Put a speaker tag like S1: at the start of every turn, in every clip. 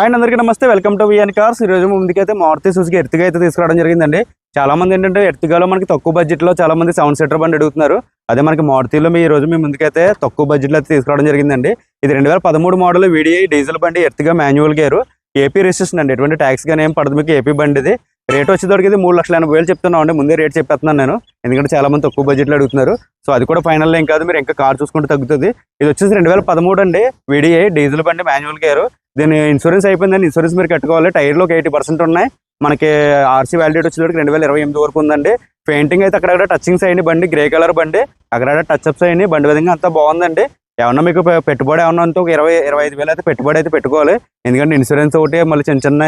S1: ఆయన అందరికీ నమస్తే. వెల్కమ్ టు విఎన్ కార్స్ ఈ రోజు ముందుకైతే మారుతి సుజుకి ఎర్తిగా అయితే తీసుకురావడం జరిగిందండి. చాలా మంది ఏంటంటే ఎర్తిగాలో మనకి తక్కువ బడ్జెట్లో చాలా మంది సెవెన్ సీటర్ బండి అడుగుతున్నారు. అదే మనకి మారుతిలో మీ రోజు మీ ముందుకైతే తక్కువ బడ్జెట్లో అయితే తీసుకురావడం జరిగిందండి. ఇది రెండు వేల పదమూడు మోడల్ వీడిఐ డీజిల్ బండి Ertiga manual gear AP registration అండి. ఎటువంటి ట్యాక్స్ కానీ ఏం పడదు. మీకు ఏపీ బండి ఇది రేట్ వచ్చేటప్పటికి ఇది మూడు లక్షల ఎనభై వేలు చెప్తున్నాం అండి ముందే రేట్ చెప్పేస్తున్నాను నేను. ఎందుకంటే చాలా మంది తక్కువ బడ్జెట్లో అడుగుతున్నారు. సో అది కూడా ఫైనల్ ఏం కాదు. మీరు ఇంకా కార్ చూసుకుంటే తగ్గుతుంది. ఇది వచ్చేసి రెండు వేల పదమూడు అండి. విడిఐ డీజిల్ బండి మాన్యువల్ గేరు. దీని ఇన్సూరెన్స్ అయిపోయిందండి. ఇన్సూరెన్స్ మీరు కట్టుకోవాలి. టైర్లో ఒక ఎయిటీ పర్సెంట్ ఉన్నాయి. మనకి ఆర్సీ వ్యాలిడేట్ వచ్చేటప్పటికి రెండు వేల ఇరవై ఎనిమిది వరకు ఉందండి. పెయింటింగ్ అయితే అక్కడక్కడ టచింగ్స్ అయ్యింది బండి గ్రే కలర్ బండి అక్కడ టచ్అప్స్ అయ్యింది బండి విధంగా అంతా బాగుందండి. ఏమన్నా మీకు పెట్టుబడి ఏమన్నా అంత ఒక ఇరవై ఇరవై ఐదు వేలు అయితే పెట్టుబడి అయితే పెట్టుకోవాలి. ఎందుకంటే ఇన్సూరెన్స్ ఒకటి మళ్ళీ చిన్న చిన్న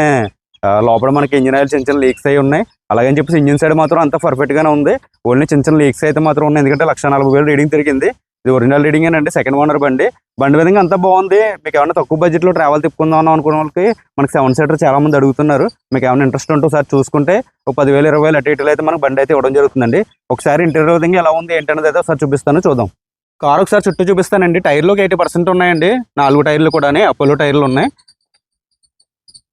S1: లోపల మనకి ఇంజిన్ ఆయిల్ చిన్న చిన్న లీక్స్ అయి ఉన్నాయి. అలాగని చెప్పేసి ఇంజిన్ సైడ్ మాత్రం అంత పర్ఫెక్ట్ గానే ఉంది. ఓన్లీ చిన్న చిన్న లీక్స్ అయితే మాత్రం ఉన్నాయి. ఎందుకంటే లక్ష నలభై వేలు రీడింగ్ తిరిగింది. ఇది ఒరిజినల్ రీడింగ్ అండి సెకండ్ ఓనర్ బండి. బండి విధంగా అంతా బాగుంది. మీకు ఏమైనా తక్కువ బడ్జెట్లో ట్రావెల్ తిప్పుకుందాం అనుకున్న వాళ్ళకి మనకి సెవెన్ సీటర్ చాలా మంది అడుగుతున్నారు. మీకు ఏమైనా ఇంట్రెస్ట్ ఉంటే ఒకసారి చూసుకుంటే ఒక పదివేలు ఇరవై వేలు అటు ఇటులో అయితే మనకు బండి అయితే ఇవ్వడం జరుగుతుందండి. ఒకసారి ఇంటీరియర్ విధంగా ఎలా ఉంది ఏంటనేది అయితే ఒకసారి చూపిస్తాను చూద్దాం. కార్ ఒకసారి చుట్టూ చూపిస్తానండి. టైర్లోకి ఎయిటీ పర్సెంట్ ఉన్నాయండి. నాలుగు టైర్లు కూడా అపోలో టైర్లు ఉన్నాయి.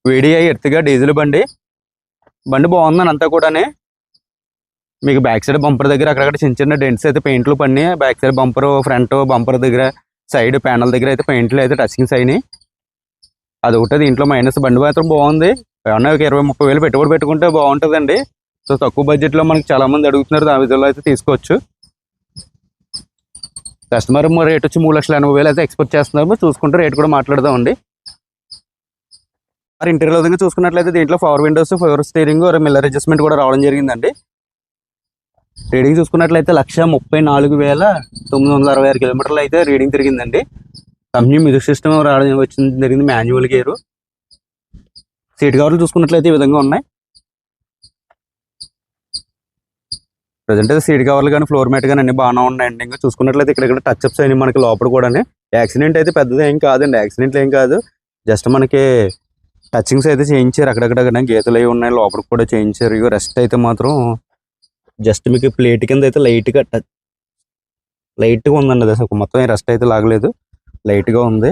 S1: వీడిఐ ఎర్తిగా డీజిల్ బండి. బండి బాగుందని అంతా కూడానే. మీకు బ్యాక్ సైడ్ బంపర్ దగ్గర అక్కడక్కడ చిన్న చిన్న డెంట్స్ అయితే పెయింట్లు పడినాయి. Back side bumper front bumper దగ్గర సైడ్ ప్యానల్ దగ్గర అయితే పెయింట్లు అయితే టచింగ్స్ అయినాయి. అది ఒకటి దీంట్లో మైనస్ బండి మాత్రం బాగుంది. ఏమన్నా ఒక ఇరవై ముప్పై వేలు పెట్టుబడి పెట్టుకుంటే బాగుంటుందండి. సో తక్కువ బడ్జెట్లో మనకి చాలా మంది అడుగుతున్నారు. ఆ విధంగా అయితే తీసుకోవచ్చు. కస్టమర్ రేట్ వచ్చి మూడు లక్షల ఎనభై వేలు అయితే ఎక్స్పెక్ట్ చేస్తున్నాము చూసుకుంటే రేట్ కూడా మాట్లాడదామండి. మరి ఇంటీరియర్ విధంగా చూసుకున్నట్లయితే దీంట్లో power windows power steering mirror adjustment కూడా రావడం జరిగిందండి. రీడింగ్ చూసుకున్నట్లయితే లక్ష ముప్పై నాలుగు వేల తొమ్మిది వందల అరవై ఆరు కిలోమీటర్లు అయితే రీడింగ్ తిరిగిందండి. కంపెనీ మ్యూజిక్ సిస్టమ్ రావడం వచ్చింది జరిగింది మాన్యువల్ గేరు సీట్ కవర్లు చూసుకున్నట్లయితే ఈ విధంగా ఉన్నాయి. ప్రజెంట్ అయితే సీట్ కవర్లు కానీ ఫ్లోర్ మ్యాట్ కానీ అన్ని బాగానే ఉన్నాయండి. ఇంకా చూసుకున్నట్లయితే ఇక్కడ ఇక్కడ టచ్ అప్స్ అయినాయి మనకి లోపల కూడా యాక్సిడెంట్ అయితే పెద్దది ఏం కాదండి. యాక్సిడెంట్లు ఏం కాదు. జస్ట్ మనకి టచింగ్స్ అయితే చేయించారు. అక్కడక్కడ గీతలు అవి ఉన్నాయి. లోపలికి కూడా చేయించారు. ఇక రెస్ట్ అయితే మాత్రం జస్ట్ మీకు ప్లేట్ కింద అయితే లైట్గా టచ్ లైట్గా ఉందండి. అది అసలు మొత్తం రెస్ట్ అయితే లాగలేదు. లైట్గా ఉంది.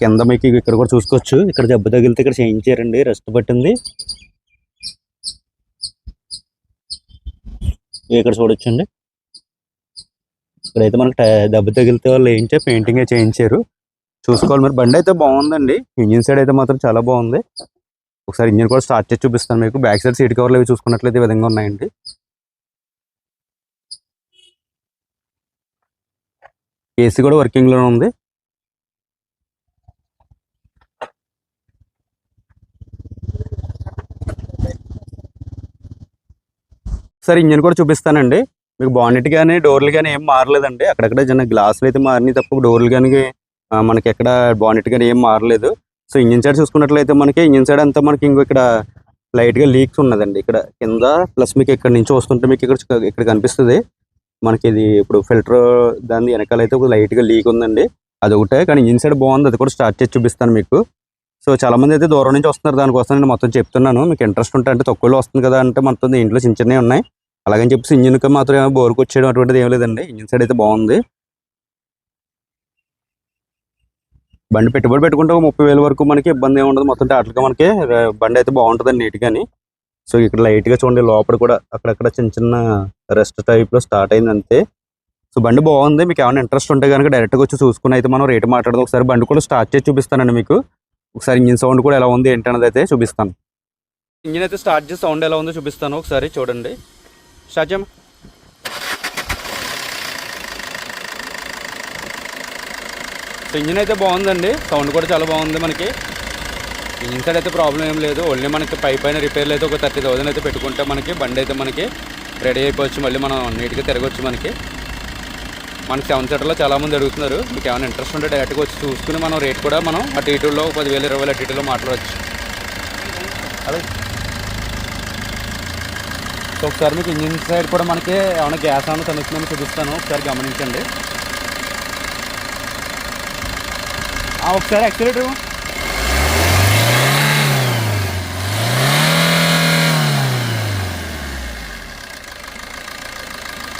S1: కింద మీకు ఇక్కడ కూడా చూసుకోవచ్చు. ఇక్కడ దెబ్బ తగిలితే ఇక్కడ చేయించారండి. రెస్ట్ పట్టింది. ఇక్కడ చూడొచ్చండి. ఇక్కడైతే మనకి దెబ్బ తగిలితే వాళ్ళు వేయించే పెయింటింగ్ చేయించారు. చూసుకోవాలి మరి. బండి అయితే బాగుందండి. ఇంజిన్ సైడ్ అయితే మాత్రం చాలా బాగుంది. ఒకసారి ఇంజిన్ కూడా స్టార్ట్ చేసి చూపిస్తాను మీకు. బ్యాక్ సైడ్ సీట్ కవర్లు అవి చూసుకున్నట్లయితే ఈ విధంగా ఉన్నాయండి. ఏసీ కూడా వర్కింగ్లోనే ఉంది. సరే ఇంజిన్ కూడా చూపిస్తానండి. మీకు బానెట్ కానీ డోర్లు కానీ ఏం మారలేదండి. అక్కడక్కడ చిన్న గ్లాసులు అయితే మారినాయి తప్ప డోర్లు కానీ మనకి ఎక్కడ బానెట్ కానీ ఏం మారలేదు. సో ఇంజిన్ సైడ్ చూసుకున్నట్లయితే మనకి ఇంజిన్ సైడ్ అంతా మనకి ఇంకో ఇక్కడ లైట్గా లీక్స్ ఉన్నదండి. ఇక్కడ కింద ప్లస్ మీకు ఇక్కడ నుంచి వస్తుంటే మీకు ఇక్కడ ఇక్కడ కనిపిస్తుంది. మనకి ఇది ఇప్పుడు ఫిల్టర్ దాని వెనకాల అయితే ఒక లైట్గా లీక్ ఉందండి. అది ఒకటే కానీ ఇంజిన్ సైడ్ బాగుంది. అది కూడా స్టార్ట్ చేసి చూపిస్తాను మీకు. సో చాలా మంది అయితే దూరం నుంచి వస్తున్నారు. దానికోసం నేను మొత్తం చెప్తున్నాను. మీకు ఇంట్రెస్ట్ ఉంటే అంటే తక్కువలో వస్తుంది కదా అంటే మొత్తం దీంట్లో చిన్న చిన్నవి ఉన్నాయి. అలాగని చెప్పేసి ఇంజిన్కి మాత్రం ఏమో బోర్కి వచ్చేయడం అటువంటిది ఏం లేదండి. ఇంజిన్ సైడ్ అయితే బాగుంది. బండి పెట్టుబడి పెట్టుకుంటే ఒక ముప్పై వేల వరకు మనకి ఇబ్బంది ఏమి ఉండదు. మొత్తం టోటల్గా మనకి బండి అయితే బాగుంటుంది నీట్గాని సో ఇక్కడ లైట్గా చూడండి లోపల కూడా అక్కడక్కడ చిన్న చిన్న రెస్ట్ టైప్లో స్టార్ట్ అయింది అంతే. సో బండి బాగుంది. మీకు ఏమైనా ఇంట్రెస్ట్ ఉంటే కనుక డైరెక్ట్గా వచ్చి చూసుకుని అయితే మనం రేటు మాట్లాడదాం. ఒకసారి బండి కూడా స్టార్ట్ చేసి చూపిస్తానండి మీకు. ఒకసారి ఇంజిన్ సౌండ్ కూడా ఎలా ఉంది ఏంటన్నది అయితే చూపిస్తాను. ఇంజిన్ అయితే స్టార్ట్ చేసి సౌండ్ ఎలా ఉందో చూపిస్తాను ఒకసారి చూడండి. స్టార్ట్ చేయమ్మా సో ఇంజిన్ అయితే బాగుందండి. సౌండ్ కూడా చాలా బాగుంది మనకి. ఇంజిన్ సైడ్ అయితే ప్రాబ్లం ఏం లేదు. ఓన్లీ మనకి పై పైన రిపేర్లు అయితే ఒక థర్టీ థౌసండ్ అయితే పెట్టుకుంటే మనకి బండి అయితే మనకి రెడీ అయిపోవచ్చు. మళ్ళీ మనం నీట్గా తిరగవచ్చు మనకి. మనకి సెవెన్ సీటర్లో చాలామంది అడుగుతున్నారు మీకు ఏమైనా ఇంట్రెస్ట్ ఉంటే డైరెక్ట్గా వచ్చి చూసుకుని మనం రేట్ కూడా మనం అటు ఇటులో పదివేలు ఇరవై వేలు అటు ఇటులో మాట్లాడవచ్చు అదే సో ఒకసారి మీకు ఇంజిన్ సైడ్ కూడా మనకి ఏమైనా గ్యాస్ ఏమైనా కలుస్తుందని చూపిస్తాను. ఒకసారి గమనించండి. ఒకసారి యాక్సిలేటర్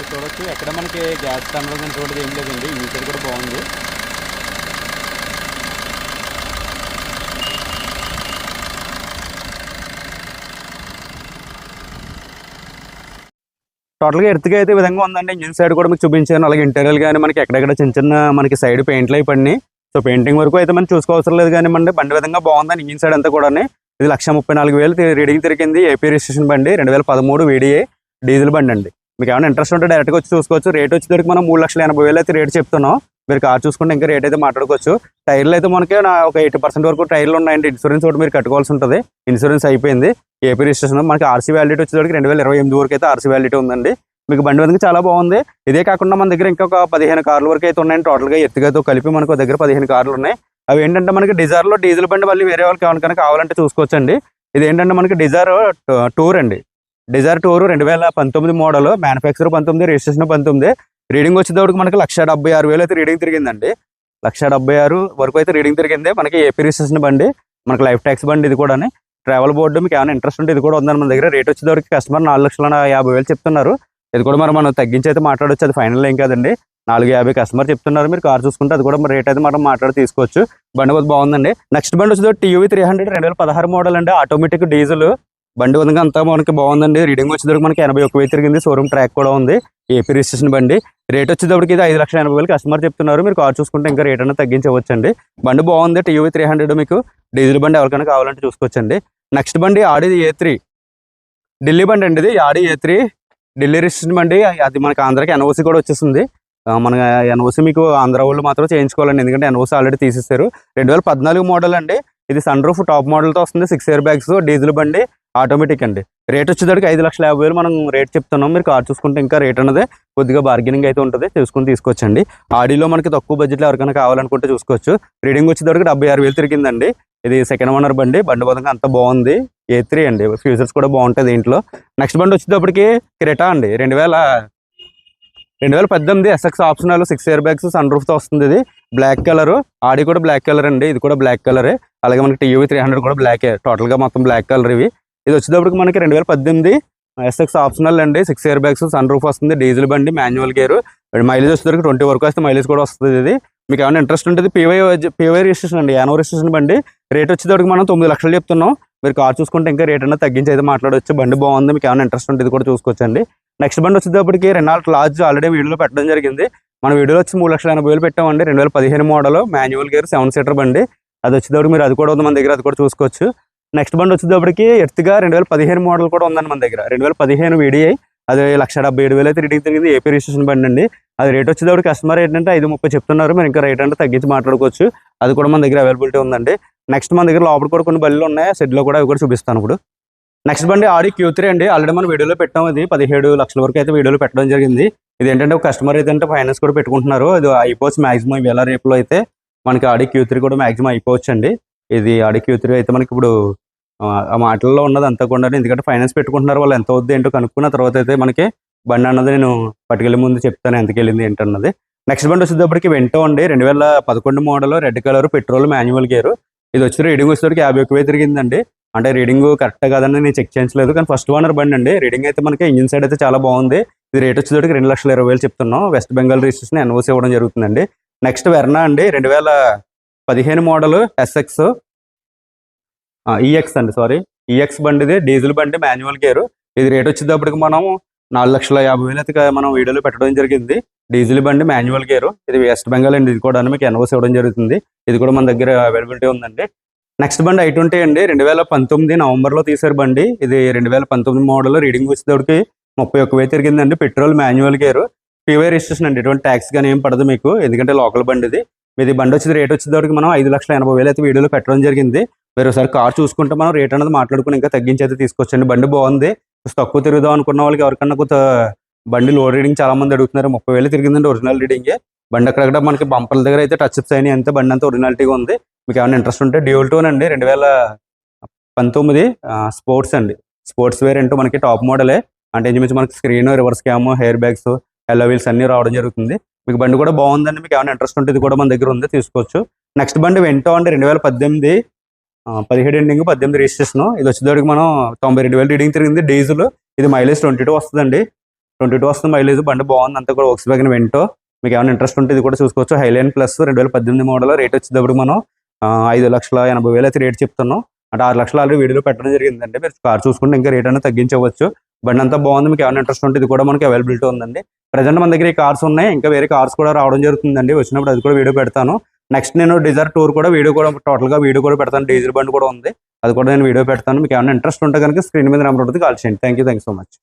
S1: చూడొచ్చు ఎక్కడ మనకి గ్యాస్ కనబడదని చూడదు ఏం లేదండి ఈ సైడ్ కూడా బాగుంది. టోటల్గా ఎర్త్గా అయితే విధంగా ఉందండి. ఇంజిన్ సైడ్ కూడా మీకు చూపించాను. అలాగే ఇంటీరియల్ కానీ మనకి ఎక్కడెక్కడ చిన్న చిన్న మనకి సైడ్ పెయింట్లు అయిపోయి సో పెయింటింగ్ వరకు అయితే మనం చూసుకోవసరం లేదు కానీ మన బండి విధంగా బాగుందని ఇంజిన్ సైడ్ అంతా కూడా ఇది లక్ష ముప్పై నాలుగు వేలు రీడింగ్ తిరిగింది ఏపీ రిజిస్ట్రేషన్ బండి రెండు వేల పదమూడు వీడిఏ డీజిల్ బండి అండి. మీకు ఏమైనా ఇంట్రెస్ట్ ఉంటే డైరెక్ట్గా వచ్చి చూసుకోవచ్చు. రేట్ వచ్చేసరికి మనం మూడు లక్షల ఎనభై వేలు అయితే రేట్ చెప్తున్నాం. మీరు కార్ చూసుకుంటే ఇంకా రేట్ అయితే మాట్లాడుకోవచ్చు. టైర్లు అయితే మనకి నా ఒక ఎయిటీ పర్సెంట్ వరకు టైర్లు ఉన్నాయండి. ఇన్సూరెన్స్ ఒకటి మీరు కట్టుకోవాల్సి ఉంటుంది. ఇన్సూరెన్స్ అయిపోయింది. ఏపీ రిజిస్ట్రేషన్ మనకి ఆర్సీ వ్యాలిటీ వచ్చేసరికి రెండు వేల ఇరవై ఎనిమిది వరకు అయితే ఆర్సీ వ్యాలిటీ ఉందండి. మీకు బండి వెనక చాలా బాగుంది. ఇదే కాకుండా మన దగ్గర ఇంకొక పదిహేను కార్ల వరకు అయితే ఉన్నాయండి టోటల్గా ఎత్తుగా కలిపి మనకు దగ్గర పదిహేను కార్లు ఉన్నాయి. అవి ఏంటంటే మనకి డిజార్లో డీజిల్ బండి మళ్ళీ వేరే వాళ్ళకి ఎవరికైనా కావాలంటే చూసుకోవచ్చండి. ఇది ఏంటంటే మనకి డిజైర్ టూర్ అండి. డిజైర్ టూర్ రెండు వేల పంతొమ్మిది మోడల్ మ్యానుఫ్యాక్చర్ పంతొమ్మిది రిజిస్ట్రేషన్ పంతొమ్మిది. రీడింగ్ వచ్చేటప్పుడు మనకి లక్ష డెబ్బై ఆరు వేలు అయితే రీడింగ్ తిరిగిందండి. లక్ష డెబ్బై ఆరు వరకు అయితే రీడింగ్ తిరిగింది. మనకి ఏపీ రిజిస్ట్రేషన్ బండి మనకి లైఫ్ ట్యాక్స్ బండి ఇది కూడా ట్రావెల్ బోర్డు మీకు ఏమైనా ఇంట్రెస్ట్ ఉంటే ఇది కూడా ఉందని మన దగ్గర. రేట్ వచ్చేటప్పటికి కస్టమర్ నాలుగు లక్షల యాభై వేలు చెప్తున్నారు. ఇది కూడా మరి మనం తగ్గించి అయితే మాట్లాడొచ్చు. అది ఫైనల్ ఏం కాదండి. నాలుగు యాభై కస్టమర్ చెప్తున్నారు. మీరు కార్ చూసుకుంటే అది కూడా మరి రేట్ అయితే మనం మాట్లాడి తీసుకోవచ్చు. బండి కొద్ది బాగుందండి. నెక్స్ట్ బండి వచ్చేది టీవీ త్రీ హండ్రెడ్ రెండు వేల పదహారు మోడల్ అండి. ఆటోమేటిక్ డీజిల్ బండి ఉంది అంతా మనకి బాగుందండి. రీడింగ్ వచ్చేసరికి మనకి ఎనభై ఒక వెయ్యి తిరిగింది. షోరూమ్ ట్రాక్ కూడా ఉంది. ఏపీ రిజిస్ట్రేషన్ బండి. రేట్ వచ్చేటప్పటికి ఇది ఐదు లక్షల ఎనభై వేలు కస్టమర్ చెప్తున్నారు. మీరు కార్ చూసుకుంటే ఇంకా రేట్ అనేది తగ్గించవచ్చండి. బండి బాగుంది. టీవీ త్రీ హండ్రెడ్ మీకు డీజిల్ బండి ఎవరికైనా కావాలంటే చూసుకోవచ్చండి. నెక్స్ట్ బండి ఆడిది ఏ త్రీ ఢిల్లీ బండి అండి ఇది. Audi A three Delhi registration బండి అది మనకి ఆంధ్రాకి ఎన్ఓసి కూడా వచ్చేసింది. మన ఎన్ఓసి మీకు ఆంధ్ర వాళ్ళు మాత్రం చేయించుకోవాలండి. ఎందుకంటే ఎన్ఓసి ఆల్రెడీ తీసేసారు రెండు వేల పద్నాలుగు మోడల్ అండి. ఇది సన్ రూఫ్ టాప్ మోడల్తో వస్తుంది. సిక్స్ ఇయర్ బ్యాగ్స్ డీజిల్ బండి ఆటోమేటిక్ అండి. రేట్ వచ్చేదానికి ఐదు లక్షల యాభై వేలు మనం రేట్ చెప్తున్నాం. మీరు కార్ చూసుకుంటే ఇంకా రేట్ అనేది కొద్దిగా బార్గెనింగ్ అయితే ఉంటుంది. చూసుకుని తీసుకోవచ్చండి. ఆడిలో మనకి తక్కువ బడ్జెట్లో ఎవరికైనా కావాలనుకుంటే చూసుకోవచ్చు. రీడింగ్ వచ్చేదానికి డెబ్బై ఆరు వేలు తిరిగిందండి. ఇది సెకండ్ ఓనర్ బండి. బండి పదంగా అంత బాగుంది. ఏ త్రీ అండి. ఫ్యూచర్స్ కూడా బాగుంటుంది దీంట్లో. నెక్స్ట్ బండి వచ్చేటప్పటికి క్రెటా అండి. రెండు వేల రెండు వేల పద్దెనిమిది SX optional six airbags sun రూఫ్తో వస్తుంది ఇది. Black colour. ఆడి కూడా బ్లాక్ కలర్ అండి. ఇది కూడా బ్లాక్ కలరే. అలాగే మనకి టీవీ త్రీ హండ్రెడ్ కూడా బ్లాకే. టోటల్గా మొత్తం బ్లాక్ కలర్ ఇవి. ఇది వచ్చేటప్పటికి మనకి రెండు వేల పద్దెనిమిది ఎస్ఎక్స్ ఆప్షనల్ అండి. Six airbags sunroof వస్తుంది. డీజిల్ బండి మాన్యువల్ గేర్. మైలేజ్ వచ్చేసరికి ట్వంటీ వరకు వస్తే మైలేజ్ కూడా వస్తుంది ఇది. మీకు ఏమైనా ఇంట్రెస్ట్ ఉంటుంది పీవై పీవై రిజిస్ట్రేషన్ అండి. యానో రిజిస్ట్రేషన్ బండి. రేట్ వచ్చేటప్పటికి మనం తొమ్మిది లక్షలు చెప్తున్నాం. మీరు కార్ చూసుకుంటే ఇంకా రేట్ అన్నా తగ్గించి అయితే మాట్లాడవచ్చు బండి బాగుంది మీకు ఏమైనా ఇంట్రెస్ట్ ఉంటుంది కూడా చూసుకోవచ్చండి. నెక్స్ట్ బండి వచ్చేటప్పటికి రెనాల్ట్ లార్జ్ ఆల్రెడీ వీడియోలో పెట్టడం జరిగింది. మన వీడియోలో వచ్చి మూడు లక్షల ఎనభై వేలు పెట్టామండి. రెండు వేల పదిహేను model manual gear seven seater బండి. అది వచ్చేటప్పుడు మీరు అది కూడా ఉంది మన దగ్గర అది కూడా చూసుకోవచ్చు. నెక్స్ట్ బండి వచ్చేటప్పటికి ఎర్త్గా రెండు వేల పదిహేను మోడల్ కూడా ఉందండి మన దగ్గర. రెండు వేల పదిహేను వీడిఐ అది లక్ష డెబ్బై ఏడు వేలు అయితే రెడీ తిరిగింది ఏపీ రిజిస్ట్రేషన్ బండి అండి. అది రేట్ వచ్చేటప్పుడు కస్టమర్ ఏంటంటే ఐదు ముప్పై చెప్తున్నారు. మీరు ఇంకా రేట్ అంటే తగ్గించి మాట్లాడుకోవచ్చు. అది కూడా మన దగ్గర అవైలబిలిటీ ఉందండి. నెక్స్ట్ మన దగ్గర లోపల కూడా కొన్ని బళ్ళు ఉన్నాయి. షెడ్లో కూడా అవి కూడా చూపిస్తాను ఇప్పుడు. నెక్స్ట్ బండి ఆడి క్యూ త్రీ అండి. ఆల్రెడీ మనం వీడియోలో పెట్టాం ఇది. పదిహేడు లక్షల వరకు అయితే వీడియోలో పెట్టడం జరిగింది. ఇది ఏంటంటే ఒక కస్టమర్ అయితే అంటే ఫైనాన్స్ కూడా పెట్టుకుంటున్నారు. ఇది అయిపోవచ్చు మాక్సిమం వేల రేపులో అయితే మనకి ఆడి క్యూ త్రీ కూడా మాక్సిమం అయిపోవచ్చు అండి ఇది ఆడి క్యూ త్రీ అయితే మనకి ఇప్పుడు ఆ, మాటల్లో ఉన్నది అంతా కూడా ఎందుకంటే ఫైనాన్స్ పెట్టుకుంటున్నారు. వాళ్ళు ఎంత అవుద్ది ఏంటో కనుక్కున్న తర్వాత అయితే మనకి బండి అన్నది నేను పట్టుకెళ్ళే ముందు చెప్తాను ఎంతకెళ్ళింది ఏంటన్నది నెక్స్ట్ బండి వచ్చేటప్పటికి వెంటో అండి. రెండు వేల పదకొండు model red colour petrol manual gear ఇది వచ్చి రీడింగ్ వచ్చేసరికి యాభై ఒక్క వేలు తిరిగిందండి. అంటే రీడింగ్ కరెక్ట్ కాదని నేను చెక్ చేయించలేదు కానీ ఫస్ట్ ఓనర్ బండి అండి రీడింగ్ అయితే మనకి ఇంజిన్ సైడ్ అయితే చాలా బాగుంది. ఇది రేట్ వచ్చేసరికి రెండు లక్షల ఇరవై వేలు చెప్తున్నాం. వెస్ట్ బెంగాల్ రిజిస్ట్రేషన్ ఎన్ఓసి ఇవ్వడం జరుగుతుందండి. నెక్స్ట్ వెర్నా అండి రెండు వేల పదిహేను మోడల్ ఎస్ఎక్స్ ఈఎక్స్ అండి సారీ ఈఎక్స్ బండిది డీజిల్ బండి మాన్యువల్ గేరు ఇది రేట్ వచ్చేటప్పటికి మనం నాలుగు లక్షల యాభై వేలు అయితే మనం వీడియోలో పెట్టడం జరిగింది. డీజిల్ బండి మాన్యువల్ గేర్. ఇది వెస్ట్ బెంగాల్ అండి ఇది కూడా మీకు ఎన్ఓసి ఇవ్వడం జరుగుతుంది. ఇది కూడా మన దగ్గర అవైలబిలిటీ ఉందండి. నెక్స్ట్ బండి ఐ ట్వంటీ అండి. రెండు వేల పంతొమ్మిది నవంబర్లో తీసారు బండి. ఇది రెండు వేల పంతొమ్మిది మోడల్ రీడింగ్ వచ్చేటప్పటికి ముప్పై ఒక్క వేలు తిరిగిందండి. Petrol manual gear. PY registration అండి. ఎటువంటి ట్యాక్స్ కానీ ఏం పడదు మీకు. ఎందుకంటే లోకల్ బండి ఇది. మీది బండి వచ్చేది రేట్ వచ్చేటప్పటికి మనం ఐదు లక్షల ఎనభై వేలు అయితే వీడియోలో పెట్టడం జరిగింది. మీరు ఒకసారి కార్ చూసుకుంటే మనం రేట్ అనేది మాట్లాడుకుని ఇంకా తగ్గించి అయితే తీసుకొచ్చండి. బండి బాగుంది. తక్కువ తిరుగుదాం అనుకున్న వాళ్ళకి ఎవరికన్నా కొంత బండి లో రీడింగ్ చాలా మంది అడుగుతున్నారు. ముప్పై వేలు తిరిగిందండి ఒరిజినల్ రీడింగ్. బండి అక్కడక్కడ మనకి బంపర్ల దగ్గర అయితే టచ్ అప్స్ అయినాయి. అంతే బండి అంతా ఒరిజినాలిటీగా ఉంది. మీకు ఏమైనా ఇంట్రెస్ట్ ఉంటే డ్యూల్ టోన్ అండి రెండు వేల పంతొమ్మిది స్పోర్ట్స్ అండి. స్పోర్ట్స్ వేర్ అంటూ మనకి టాప్ మోడలే అంటే ఇంచుమించు మనకి screen reverse cam airbags alloy wheels అన్ని రావడం జరుగుతుంది. మీకు బండి కూడా బాగుందండి. మీకు ఏమైనా ఇంట్రెస్ట్ ఉంటే ఇది కూడా మన దగ్గర ఉంది. తీసుకోవచ్చు. నెక్స్ట్ బండి వెంటో అండి. రెండు వేల పద్దెనిమిది పదిహేడు ఎండింగ్ పద్దెనిమిది రిజిస్ట్రేషన్ ఇది వచ్చేదానికి మనం తొంభై రెండు వేలు రీడింగ్ తిరిగింది. డీజిల్. ఇది మైలేజ్ ట్వంటీ టూ వస్తుందండి. ట్వంటీ టూ వస్తుంది మైలేజ్ బండి బాగుంది అంతా కూడా ఒకసి బ్యాగ్ వెంటో మీకు ఏమైనా ఇంట్రెస్ట్ ఉంటే ఇది కూడా చూసుకోవచ్చు. హైలైన్ ప్లస్ రెండు వేల పద్దెనిమిది మోడల్ రేట్ వచ్చేటప్పుడు మనం ఐదు లక్షల ఎనభై వేలు అయితే రేట్ చెప్తున్నాం. అంటే ఆరు లక్షలు ఆల్రెడీ వీడియోలో పెట్టడం జరిగిందండి. మీరు కార్ చూసుకుంటే ఇంకా రేట్ అనేది తగ్గించవచ్చు. బండి అంతా బాగుంది మీకు ఏమైనా ఇంట్రెస్ట్ ఉంటే ఇది కూడా మనకి అవైలబిలిటీ ఉందండి. ప్రజెంట్ మన దగ్గర ఈ కార్స్ ఉన్నాయి ఇంకా వేరే కార్స్ కూడా రావడం జరుగుతుందండి. వచ్చినప్పుడు అది కూడా వీడియో పెడతాను. నెక్స్ట్ నేను డిజైర్ టూర్ కూడా వీడియో కూడా టోటల్గా వీడియో కూడా పెడతాను. డీజిల్ బండి కూడా ఉంది. అది కూడా నేను వీడియో పెడతాను. మీకు ఏమైనా ఇంట్రెస్ట్ ఉంటే కనుక స్క్రీన్ మీద నెంబర్ ఉంటుంది కాల్ చేయండి. Thank you thank so much